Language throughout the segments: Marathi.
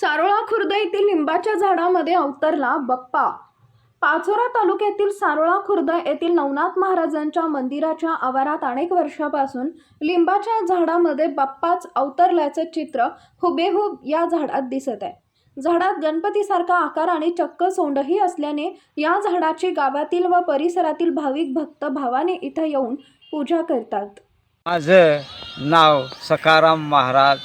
सारोळा खुर्द येथील लिंबाच्या झाडामध्ये अवतरला बप्पा. पाचोरा तालुक्यातील सारोळा खुर्द येथील नवनाथ महाराजांच्या मंदिराच्या आवारात अनेक वर्षापासून लिंबाच्या झाडामध्ये बाप्पाच अवतरल्याचं चित्र हुबेहूब या झाडात दिसत आहे. झाडात गणपतीसारखा आकार आणि चक्क सोंडही असल्याने या झाडाची गावातील व परिसरातील भाविक भक्त भावाने इथं येऊन पूजा करतात. माझं नाव सकाराम महाराज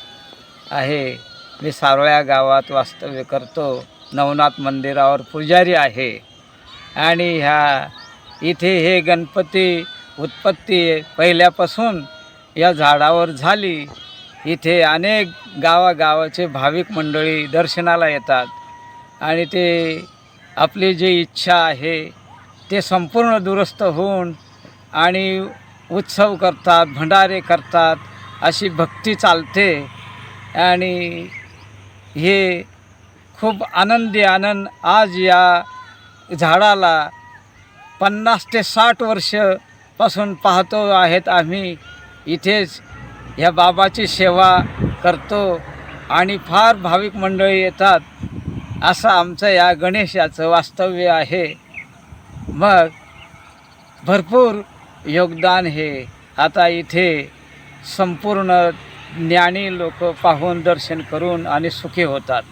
आहे. मी सारोळ्या गावात वास्तव्य करतो. नवनाथ मंदिरावर पुजारी आहे. आणि ह्या इथे हे गणपती उत्पत्ती पहिल्यापासून या झाडावर झाली. इथे अनेक गावागावाचे भाविक मंडळी दर्शनाला येतात. आणि ते आपली जी इच्छा आहे ते संपूर्ण दुरुस्त होऊन आणि उत्सव करतात भंडारे करतात अशी भक्ती चालते. आणि हे खूप आनंदी आनंद. आज या झाडाला पन्नास ते साठ वर्षपासून पाहतो आहेत आम्ही. इथेच ह्या बाबाची सेवा करतो आणि फार भाविक मंडळी येतात. असं आमचं या गणेशाचं वास्तव्य आहे. मग भरपूर योगदान हे आता इथे संपूर्ण ज्ञानी लोक पाहून दर्शन करून आणि सुखी होतात.